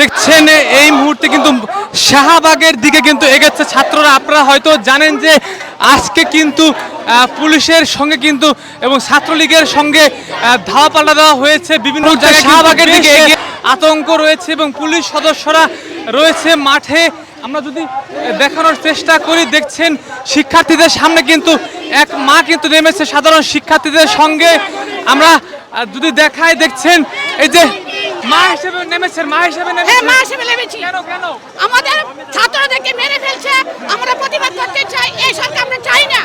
দেখছেন এই মুহূর্তে কিন্তু শাহবাগের দিকে কিন্তু এগেছে ছাত্ররা। আপনারা হয়তো জানেন যে আজকে কিন্তু পুলিশের সঙ্গে কিন্তু এবং ছাত্রলীগের সঙ্গে ধাওয়া পাল্টা দেওয়া হয়েছে। বিভিন্ন জায়গায় শাহবাগের দিকে এগিয়ে আতঙ্ক রয়েছে এবং পুলিশ সদস্যরা রয়েছে মাঠে। আমরা যদি দেখানোর চেষ্টা করি দেখছেন শিক্ষার্থীদের সামনে কিন্তু এক মা কিন্তু নেমেছে সাধারণ শিক্ষার্থীদের সঙ্গে। আমরা যদি দেখায় দেখছেন এই যে মা হিসেবে নেমেছেন মা হিসেবে হ্যাঁ নেমেছেন মা হিসেবে নেমেছি। কেন কেন? আমাদের ছাত্রদেরকে মেরে ফেলছে আমরা প্রতিবাদ করতে চাই এই সরকার আমরা চাই না।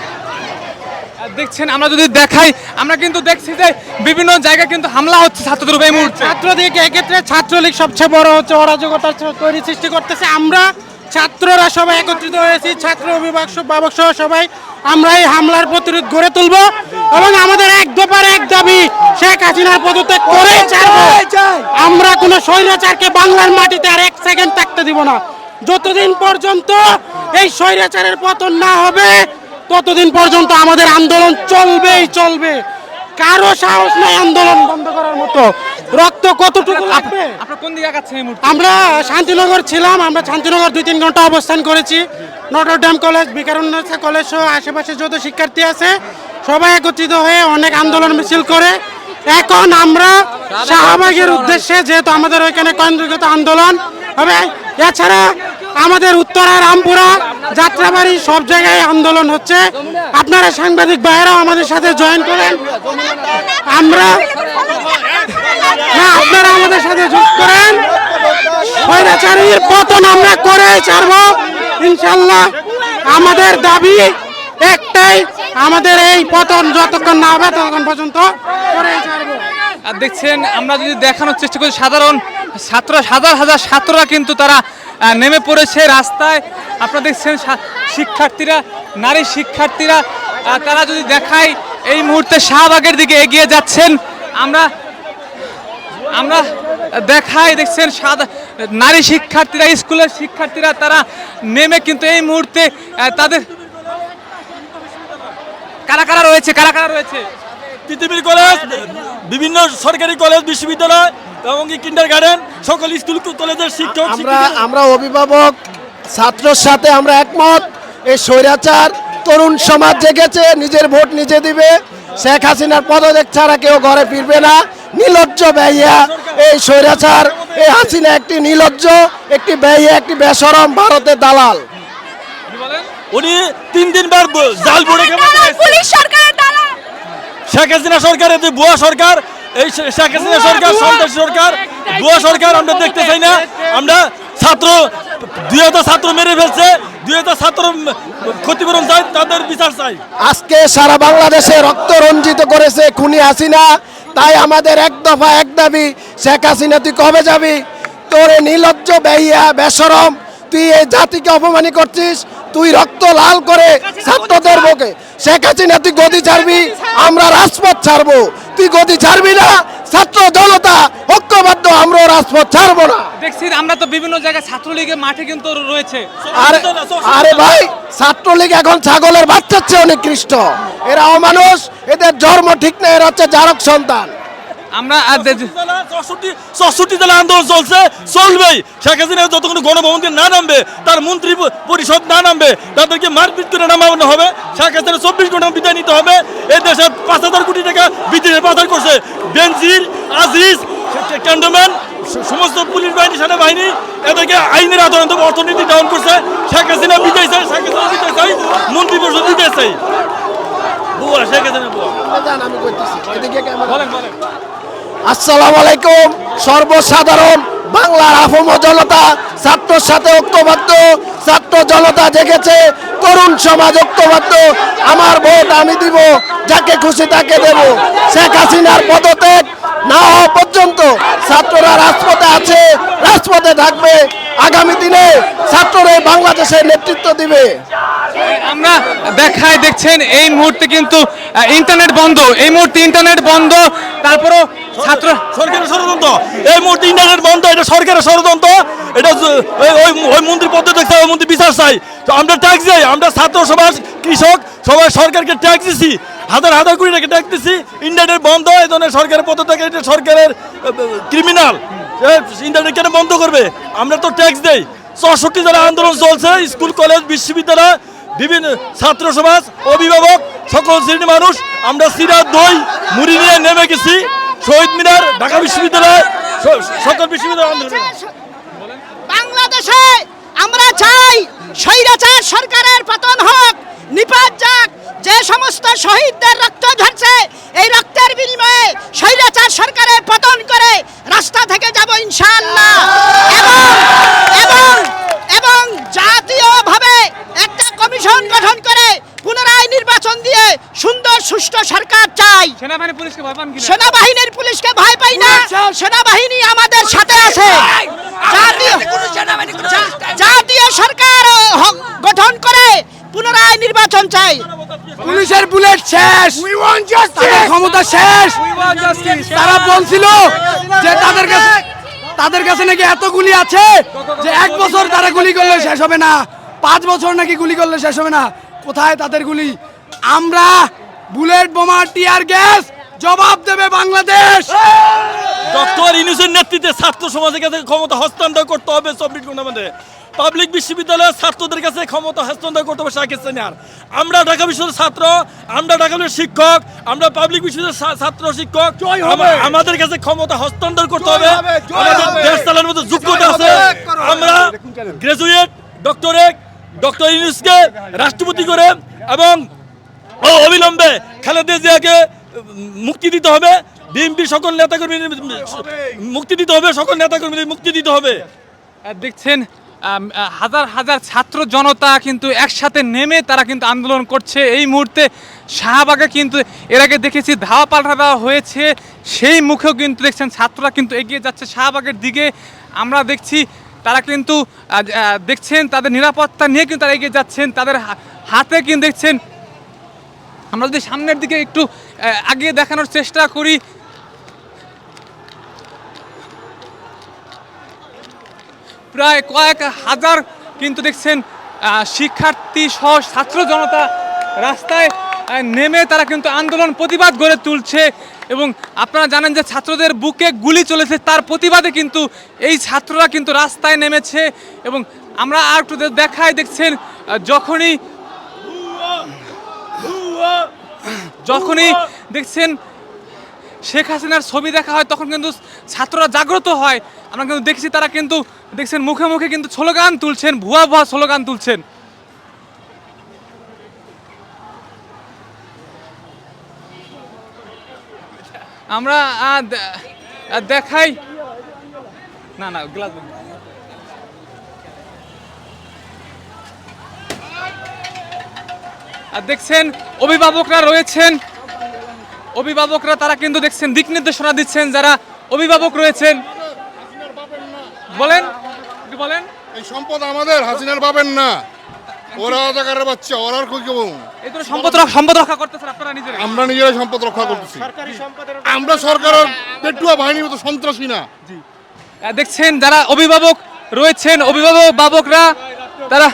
দেখছেন আমরা যদি দেখাই আমরা কিন্তু দেখছি যে বিভিন্ন জায়গায় কিন্তু হামলা হচ্ছে ছাত্রদের উপরে এই মুহূর্তে। ছাত্রদিকে এক্ষেত্রে ছাত্রলীগ সবচেয়ে বড় হচ্ছে অরাজকতা তৈরি সৃষ্টি করতেছে। আমরা ছাত্ররা সবাই একত্রিত হয়েছি ছাত্র অভিভাবক অভিভাবক সহ সবাই। আমরা এই হামলার প্রতিরোধ গড়ে তুলব এবং আমাদের এক দফার এক দাবি শেখ হাসিনার পদত্যাগ করে আমরা কোনো স্বৈরাচারকে বাংলার মাটিতে আর এক সেকেন্ড থাকতে দিব না। যতদিন পর্যন্ত এই স্বৈরাচারের পতন না হবে ততদিন পর্যন্ত আমাদের আন্দোলন চলবেই চলবে। কারও সাহস নাই আন্দোলন বন্ধ করার মতো। রক্ত কতটুকু লাগবে? আপনারা কোন দিকে আগাচ্ছেন এই মুহূর্তে? আমরা শান্তিনগর ছিলাম আমরা শান্তিনগর দুই তিন ঘণ্টা অবস্থান করেছি। নটরডেম কলেজ বিকারুন্নসা কলেজ সহ আশেপাশে যত শিক্ষার্থী আছে সবাই একত্রিত হয়ে অনেক আন্দোলন মিছিল করে। এখন আমরা শাহবাগের উদ্দেশ্যে যেহেতু আমাদের ওইখানে কেন্দ্রীয়ত আন্দোলন হবে এছাড়া আমাদের উত্তরা রামপুরা যাত্রাবাড়ি সব জায়গায় আন্দোলন হচ্ছে। আপনারা সাংবাদিক ভাইয়েরাও আমাদের সাথে জয়েন করেন। আমরা আপনারা আমাদের সাথে যোগ করেন। স্বৈরাচারীর পতন আমরা করে ছাড়বো, ইনশাল্লাহ। আমাদের দাবি একটাই, আমাদের এই পতন যতক্ষণ না হবে ততক্ষণ পর্যন্ত করে ছাড়বো। আর দেখছেন, আমরা যদি দেখানোর চেষ্টা করি, সাধারণ ছাত্র হাজার হাজার ছাত্ররা কিন্তু তারা নেমে পড়েছে রাস্তায়। আপনারা দেখছেন শিক্ষার্থীরা, নারী শিক্ষার্থীরা তারা যদি দেখায়, এই মুহূর্তে শাহবাগের দিকে এগিয়ে যাচ্ছেন। আমরা আমরা দেখাই দেখছেন সাদা নারী শিক্ষার্থীরা স্কুলের শিক্ষার্থীরা তারা নেমে কিন্তু এই মুহূর্তে তাদের কারা কারা রয়েছে কারা কারা রয়েছে? পৃথিবীর কলেজ বিভিন্ন সরকারি কলেজ বিশ্ববিদ্যালয় এবং কিন্ডার গার্ডেন সকল স্কুল কলেজের শিক্ষক আমরা আমরা অভিভাবক ছাত্রর সাথে আমরা একমত এই স্বৈরাচার তরুণ সমাজ জেগেছে নিজের ভোট নিজে দিবে শেখ হাসিনার পদত্যাগ ছাড়া কেউ ঘরে ফিরবে না। নির্লজ্জ ব্যইয়া এই স্বৈরাচার এই হাসিনা একটি নির্লজ্জ একটি ব্যইয়া একটি বেসরম ভারতের দালাল। উনি তিন দিনবার ব- জাল বোর্ডে পুলিশ সরকারের দ্বারা শেখ হাসিনা সরকারের যে বুয়া সরকার এই শেখ হাসিনা সরকার সন্ত্রাসী সরকার বুয়া সরকার আমরা দেখতে চাই না। আমরা ছাত্র দুই হাজার ছাত্র মেরে ফেলছে দুই হাজার ছাত্র ক্ষতিপূরণ চাই তাদের বিচার চাই। আজকে সারা বাংলাদেশে রক্ত রঞ্জিত করেছে খুনি হাসিনা। তাই আমাদের এক দফা এক দাবি শেখ হাসিনা তুই কবে যাবি? তোর নির্লজ্জ বেহিয়া বেসরম তুই এই জাতিকে অপমানি করছিস তুই রক্ত লাল করে ছাত্রদের বুকে শেখ হাসিনা তুই গদি ছাড়বি? আমরা রাজপথ ছাড়বো। তুই গদি ছাড়বি না? ছাত্র জনতা ঐক্যবদ্ধ রাজপথ ছাড়বো না। দেখছি আমরা তো বিভিন্ন জায়গায় ছাত্রলীগের মাঠে কিন্তু রয়েছে। আরে আরে ভাই ছাত্রলীগ এখন ছাগলের বাচ্চা চেয়ে অনেক কৃষ্ট এরা অমানুষ এদের জন্ম ঠিক না এরা হচ্ছে জারক সন্তান। আমরা চৌষট্টি চৌষট্টি জেলা আন্দোলন চলছে চলবেই। শেখ হাসিনা যতক্ষণ গণভবন থেকে না নামবে তার মন্ত্রী পরিষদ না নামবে তাদেরকে মারপিট করে নামানো হবে। শেখ হাসিনা চব্বিশ ঘণ্টা বিদায় নিতে হবে। এই দেশে পাঁচ হাজার কোটি টাকা বিদেশে পাচার করছে বেনজির আজিজ ক্যান্ডোম্যান সমস্ত পুলিশ বাহিনী সেনাবাহিনী এদেরকে আইনের আদালত অর্থনীতি ডাউন করছে। শেখ হাসিনা বিদায় চাই শেখ হাসিনা দিতে চাই মন্ত্রী পরিষদ দিতে চাই। বুয়া শেখ হাসিনা বুয়া আমি করতেছি এদিকে ক্যামেরা বলেন বলেন। আসসালামু আলাইকুম সর্বসাধারণ বাংলার আফম জনতা ছাত্রর সাথে ঐক্যবদ্ধ, ছাত্র জনতা জেগেছে, তরুণ সমাজ ঐক্যবদ্ধ। আমার ভোট আমি দিব, যাকে খুশি তাকে দেব। শেখ হাসিনার পদত্যাগ না হওয়া পর্যন্ত ছাত্ররা রাজপথে আছে, রাজপথে থাকবে। আগামী দিনে ছাত্ররা বাংলাদেশের নেতৃত্ব দিবে। আমরা দেখায় দেখছেন, এই মুহূর্তে কিন্তু ইন্টারনেট বন্ধ। এই মুহূর্তে ইন্টারনেট বন্ধ, তারপরও ছাত্র সরকারের ষড়যন্ত্র। এই মুহূর্তে ইন্টারনেট বন্ধ, এটা সরকারের ষড়যন্ত্র। এটা ওই- ওই মন্ত্রী পদ্ধতি দেখতে হবে, মন্ত্রী বিচার চাই। তো আমরা ট্যাক্স যাই আমরা ছাত্র সমাজ, কৃষক, সবাই সরকারকে ট্যাক্স দিছি। হাজার হাজার কোটি টাকা ট্যাক্স দিছি। ইন্টারনেট বন্ধ, এই জন্য সরকারের পদ্ধতি এটা সরকারের ক্রিমিনাল ইন্টারনেট কেন বন্ধ করবে? আমরা তো ট্যাক্স দেই। চৌষট্টি জেলা আন্দোলন চলছে, স্কুল, কলেজ, বিশ্ববিদ্যালয়, বিভিন্ন ছাত্র সমাজ, অভিভাবক, সকল শ্রেণির মানুষ, আমরা সিরা দই, মুড়ি নিয়ে নেমে গেছি। শহীদ মিনার ঢাকা বিশ্ববিদ্যালয় সকল বিশ্ববিদ্যালয় আন্দোলন। বাংলাদেশে আমরা চাই স্বৈরাচার সরকারের পতন হোক নিপাত যাক যে সমস্ত শহীদদের রক্ত ঝরছে এই রক্তের বিনিময়ে স্বৈরাচার সরকারের পতন করে রাস্তা থেকে যাব ইনশাআল্লাহ। এবং এবং এবং জাতীয়ভাবে একটা কমিশন গঠন করে পুনরায় নির্বাচন দিয়ে সুন্দর সুষ্ঠু সরকার চাই। সেনাবাহিনী পুলিশকে ভয় পান পুলিশকে ভয় পাই না। সেনাবাহিনী আমাদের সাথে আছে। জাতীয় জাতীয় সরকার গঠন করে পুনরায় নির্বাচন চাই। পুলিশের বুলেট শেষ। ক্ষমতা শেষ। তারা বলছিল যে তাদের কাছে তাদের কাছে নাকি এত গুলি আছে যে এক বছর তারা গুলি করলে শেষ হবে না। পাঁচ বছর নাকি গুলি করলে শেষ হবে না। কোথায় তাদের গুলি? আমরা বুলেট বোমা টিয়ার গ্যাস জবাব দেবে বাংলাদেশ। ডক্টর ইনুসের নেতৃত্বে ছাত্র সমাজের কাছে ক্ষমতা হস্তান্তর করতে হবে চব্বিশ ঘণ্টার মধ্যে পাবলিক বিশ্ববিদ্যালয়ের ছাত্রদের কাছে ক্ষমতা হস্তান্তর করতে হবে শাকিব সেনার আমরা ঢাকা বিশ্ববিদ্যালয়ের ছাত্র আমরা ঢাকা বিশ্ববিদ্যালয়ের শিক্ষক আমরা পাবলিক বিশ্ববিদ্যালয়ের ছাত্র শিক্ষক। আমাদের কাছে ক্ষমতা হস্তান্তর করতে হবে। আমাদের দেশ চালানোর মতো যোগ্যতা আছে। আমরা গ্রাজুয়েট ডক্টরেট ডক্টর ইনুসকে রাষ্ট্রপতি করে এবং অবিলম্বে খালেদা জিয়াকে মুক্তি দিতে হবে। বিএনপি সকল নেতাকর্মী মুক্তি দিতে হবে সকল নেতাকর্মীদের মুক্তি দিতে হবে। দেখছেন হাজার হাজার ছাত্র জনতা কিন্তু একসাথে নেমে তারা কিন্তু আন্দোলন করছে। এই মুহূর্তে শাহবাগে কিন্তু এর আগে দেখেছি ধাওয়া পাল্টা দেওয়া হয়েছে। সেই মুখেও কিন্তু দেখছেন ছাত্ররা কিন্তু এগিয়ে যাচ্ছে শাহবাগের দিকে। আমরা দেখছি তারা কিন্তু দেখছেন তাদের নিরাপত্তা নিয়ে কিন্তু তারা এগিয়ে যাচ্ছেন। তাদের হাতে কিন্তু দেখছেন আমরা যদি সামনের দিকে একটু আগিয়ে দেখানোর চেষ্টা করি। প্রায় কয়েক হাজার কিন্তু দেখছেন শিক্ষার্থী সহ ছাত্র জনতা রাস্তায় নেমে তারা কিন্তু আন্দোলন প্রতিবাদ গড়ে তুলছে এবং আপনারা জানেন যে ছাত্রদের বুকে গুলি চলেছে, তার প্রতিবাদে কিন্তু এই ছাত্ররা কিন্তু রাস্তায় নেমেছে এবং আমরা আর একটু দে- দেখাই দেখছেন যখনই যখনই দেখছেন শেখ হাসিনার ছবি দেখা হয়, তখন কিন্তু ছাত্ররা জাগ্রত হয়। আমরা কিন্তু দেখছি তারা কিন্তু দেখছেন মুখে মুখে কিন্তু স্লোগান তুলছেন, ভুয়া ভুয়া স্লোগান তুলছেন। আমরা দেখাই। না না গ্লাস দেখছেন অভিভাবকরা রয়েছেন। অভিভাবকরা তারা কিন্তু দেখছেন দিক নির্দেশনা দিচ্ছেন যারা অভিভাবক রয়েছেন। বলেন বলেন। এই সম্পদ আমাদের হাসিনার পাবেন না। ওরা বাচ্চা ওরা আর কই কেউ এই তো সম্পদ রক্ষা- সম্পদ রক্ষা করতেছেন আপনারা নিজেরা আমরা নিজেরাই সম্পদ রক্ষা করতেছি। আমরা সরকারের পেটুয়া মতো সন্ত্রাসী না। দেখছেন যারা অভিভাবক রয়েছেন অভিভাবক বাবকরা তারা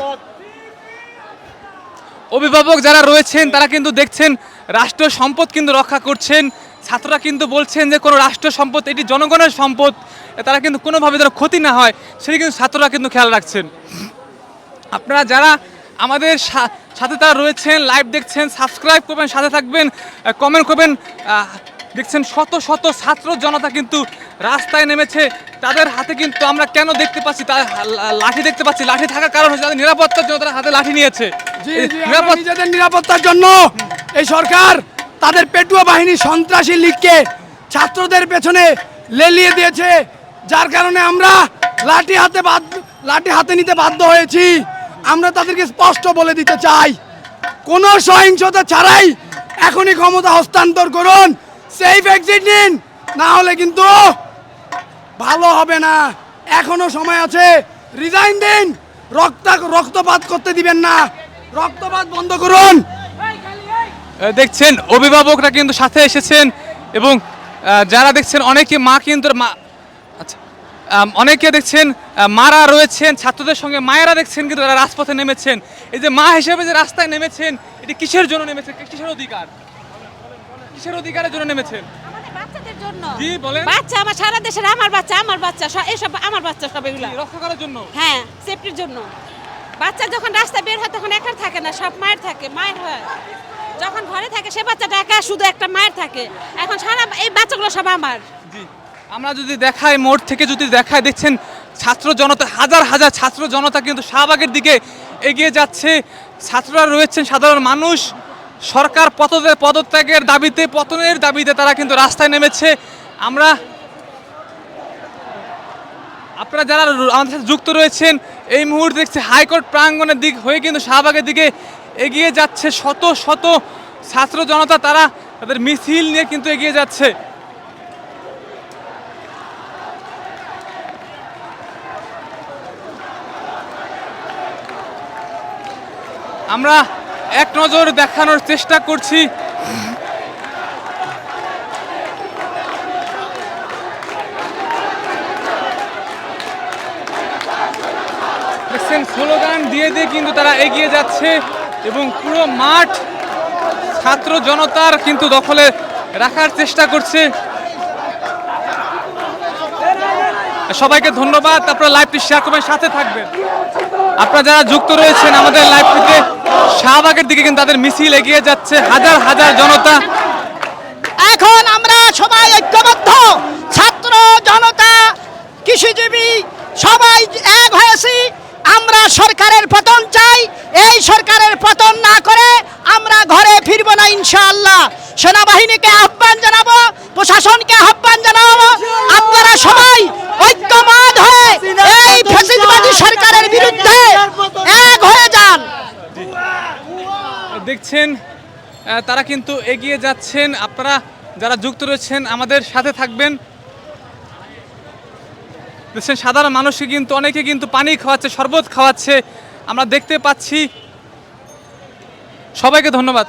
অভিভাবক যারা রয়েছেন, তারা কিন্তু দেখছেন রাষ্ট্র সম্পদ কিন্তু রক্ষা করছেন। ছাত্ররা কিন্তু বলছেন যে, কোনো রাষ্ট্র সম্পদ, এটি জনগণের সম্পদ, তারা কিন্তু কোনোভাবে যেন ক্ষতি না হয় সেটি কিন্তু ছাত্ররা কিন্তু খেয়াল রাখছেন। আপনারা যারা আমাদের সাথে তারা রয়েছেন লাইভ দেখছেন সাবস্ক্রাইব করবেন, সাথে থাকবেন কমেন্ট করবেন দেখছেন শত শত ছাত্র জনতা কিন্তু রাস্তায় নেমেছে। তাদের হাতে কিন্তু আমরা কেন দেখতে পাচ্ছি? তার লাঠি দেখতে পাচ্ছি। লাঠি থাকার কারণ হচ্ছে তাদের নিরাপত্তার জন্য তারা হাতে লাঠি নিয়েছে। নিজেদের নিরাপত্তার জন্য এই সরকার তাদের পেটুয়া বাহিনী সন্ত্রাসী লীগকে ছাত্রদের পেছনে লেলিয়ে দিয়েছে। যার কারণে আমরা লাঠি হাতে বাধ্য লাঠি হাতে নিতে বাধ্য হয়েছি। আমরা তাদেরকে স্পষ্ট বলে দিতে চাই। কোনো সহিংসতা ছাড়াই এখনই ক্ষমতা হস্তান্তর করুন। সেফ এক্সিট নিন। না হলে কিন্তু ভালো হবে না। এখনও সময় আছে। রিজাইন দিন। রক্ত, রক্তপাত করতে দিবেন না। রক্তপাত বন্ধ করুন। দেখছেন, অভিভাবকরা কিন্তু সাথে এসেছেন এবং যারা দেখছেন, অনেকে মা কিন্তু, মা আচ্ছা অনেকে দেখছেন মারা রয়েছেন, ছাত্রদের সঙ্গে মায়েরা দেখছেন, কিন্তু তারা রাজপথে নেমেছেন। এই যে মা হিসেবে যে রাস্তায় নেমেছেন, এটি কিসের জন্য নেমেছেন? কিসের অধিকার? কিসের অধিকারের জন্য নেমেছেন বাচ্চাদের জন্য। জি, বলেন। বাচ্চা আমার সারা দেশের আমার বাচ্চা আমার বাচ্চা এসব আমার বাচ্চা সব এগুলা। রক্ষা করার জন্য? হ্যাঁ সেফটির জন্য। বাচ্চা যখন রাস্তায় বের হয় তখন একার থাকে না সব মায়ের থাকে মায়ের হয়। যখন ঘরে থাকে সে বাচ্চাটা একা শুধু একটা মায়ের থাকে। এখন সারা এই বাচ্চাগুলো সব আমার। জি আমরা যদি দেখাই মোড় থেকে যদি দেখাই দেখছেন ছাত্র জনতা হাজার হাজার ছাত্র জনতা কিন্তু শাহবাগের দিকে এগিয়ে যাচ্ছে। ছাত্ররা রয়েছেন সাধারণ মানুষ। সরকার পদত্যাগ পদত্যাগের দাবিতে, পতনের দাবিতে তারা কিন্তু রাস্তায় নেমেছে। আমরা, আপনারা যারা আমাদের সাথে যুক্ত রয়েছেন, এই মুহূর্তে দেখছি হাইকোর্ট প্রাঙ্গণের দিক হয়ে কিন্তু শাহবাগের দিকে এগিয়ে যাচ্ছে। শত শত ছাত্র জনতা তারা তাদের মিছিল নিয়ে কিন্তু এগিয়ে যাচ্ছে। আমরা এক নজর দেখানোর চেষ্টা করছি। দেখছেন, স্লোগান দিয়ে দিয়ে কিন্তু তারা এগিয়ে যাচ্ছে এবং পুরো মাঠ ছাত্র জনতার কিন্তু দখলে রাখার চেষ্টা করছে। সবাইকে ধন্যবাদ, আপনারা লাইভটি শেয়ার করবেন, সাথে থাকবেন। আপনারা যারা যুক্ত রয়েছেন আমাদের লাইভটিতে শাহবাগের দিকে কিন্তু তাদের মিছিল এগিয়ে যাচ্ছে। হাজার হাজার জনতা এখন আমরা সবাই ঐক্যবদ্ধ। ছাত্র জনতা, কৃষিজীবী, সবাই এক হয়েছি। আমরা সরকারের পতন চাই। এই সরকারের পতন না করে আমরা ঘরে ফিরব না ইনশাআল্লাহ। সেনাবাহিনীকে আহ্বান জানাব, প্রশাসনকে আহ্বান জানাব। আপনারা সবাই ঐক্যমত হয়ে এই ফ্যাসিবাদী সরকারের বিরুদ্ধে এক হয়ে যান আহ, তারা কিন্তু এগিয়ে যাচ্ছেন। আপনারা যারা যুক্ত রয়েছেন আমাদের সাথে থাকবেন। দেখছেন সাধারণ মানুষকে কিন্তু অনেকে কিন্তু পানি খাওয়াচ্ছে শরবত খাওয়াচ্ছে। আমরা দেখতে পাচ্ছি। সবাইকে ধন্যবাদ।